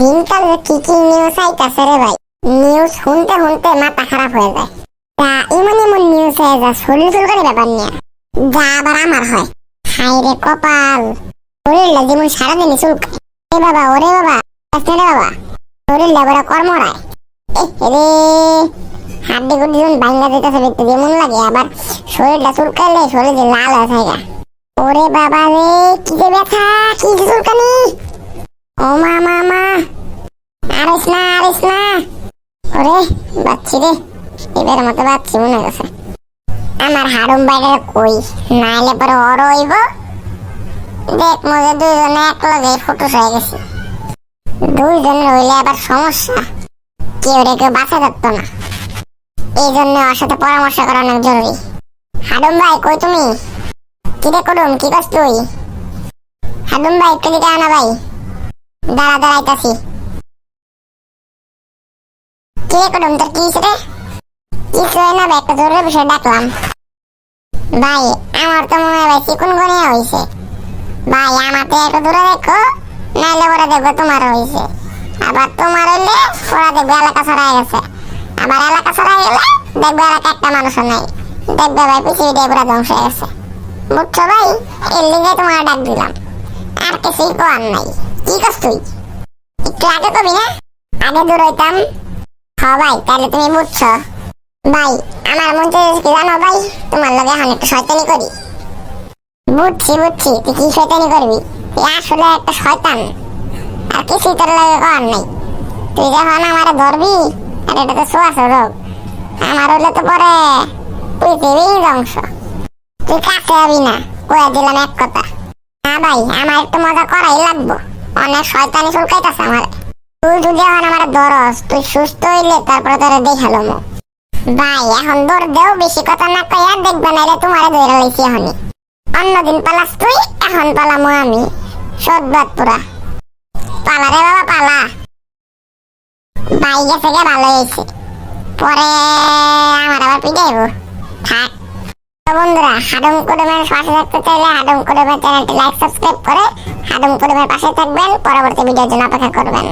দিনকাল যে কি কি নিউজ আইতাছে রে ভাই? নিউজ শুনতে শুনতে মাথা খারাপ হয়ে যায়। তা এমন এমন নিউজ হয়ে যায় শরীর চুলকানি ব্যাপার নিয়ে। যা আবার আমার হয়। হাই রে কপাল। শরীরটা যেমন সারাদিনই চুলকায় এ বাবা, ওরে বাবা রে বাবা। শরীরটা বড় কর্মরায়। এ রে। হাড্ডি গুড্ডি যখন ভাঙ্গা যেতেছে দেখতে যেমন লাগে, আবার শরীরটা চুলকাইলে শরীর যে লাল হয়ে যায় ওরে বাবা রে, কি যে ব্যথা, কি যে চুলকানি ও মা মা মা আরিস না আরিস না ওরে বাচ্চি রে। এবার মতো বাচ্চি মনে গেছে। আমার হাড়ুম বাইরে কই? না নাইলে পরে অর হইব। দেখ, মজে, দুইজনে এক লগে ফটো হয়ে গেছি। দুইজন রইলে আবার সমস্যা। কেউ রে কেউ বাঁচা যাচ্ছে না। এই জন্য ওর সাথে পরামর্শ করা অনেক জরুরি। হাডুম ভাই, কই তুমি? কি রে করুম কি করছ তুই? হাডুম ভাই, একটু দিকে আনা ভাই। দাঁড়া, দাঁড়াইতাছি। কি রে করুম তোর কি রে? কিছু না ভাই একটা জরুরি বিষয় ডাকলাম ভাই, আমার তো মনে হয় ভাই চিকুন গুনিয়া হইছে। ভাই আমার তো একটু দূরে দেখো, নাইলে ওরা দেখব তোমার হইছে। আবার তোমার হইলে ওরা দেখবে এলাকা ছড়াই গেছে। আবার এলাকা ছড়াই গেলে দেখবে এলাকা একটা মানুষও নাই। দেখবে ভাই পৃথিবীটা পুরো ধ্বংস গেছে। বুঝছ ভাই? এর লিগে তোমার ডাক দিলাম। আর কিছুই কোয়ার নাই। কি করছ একটু আগে কবি না? আগে দূর হইতাম। হ ভাই, তাহলে তুমি বুঝছ ভাই, আমার মন চাইছে কি জানো ভাই? তোমার লগে এখন একটু শয়তানি করি। বুঝছি বুঝছি, তুই কি শয়তানি করবি? তুই আসলে একটা শয়তান। আর কিছুই তোর লগে করার নাই। তুই যখন আমারে ধরবি, আর এটা তো শোয়াশ রোগ। আমার হলে তো পরে পৃথিবী ধ্বংস। তুই কাছে হবি না, কয়ে দিলাম এক কথা। না ভাই, আমার একটু মজা করাই লাগবো। অনেক শয়তানি চুলকাইতেছে আমার। তুই যদি এখন আমার ধরস তুই সুস্থ হইলে তারপরে তোরে দেখাল মো ভাই, এখন দৌড় দেও, বেশি কথা না কইয়া দেখবে নাইলে তোমারে ধরে লাইছি এখনই। অন্যদিন পালাস তুই, এখন পালামো আমি। সদবাদ পুরা। পালা রে বাবা, পালা। ভাই গেছে গে ভালো হয়েছে পরে আমার আবার থাক। বন্ধুরা পাশে থাকতে চাইলে চ্যানেলটি লাইক, সাবস্ক্রাইব করে পাশে থাকবেন। পরবর্তী ভিডিওর জন্য অপেক্ষা করবেন।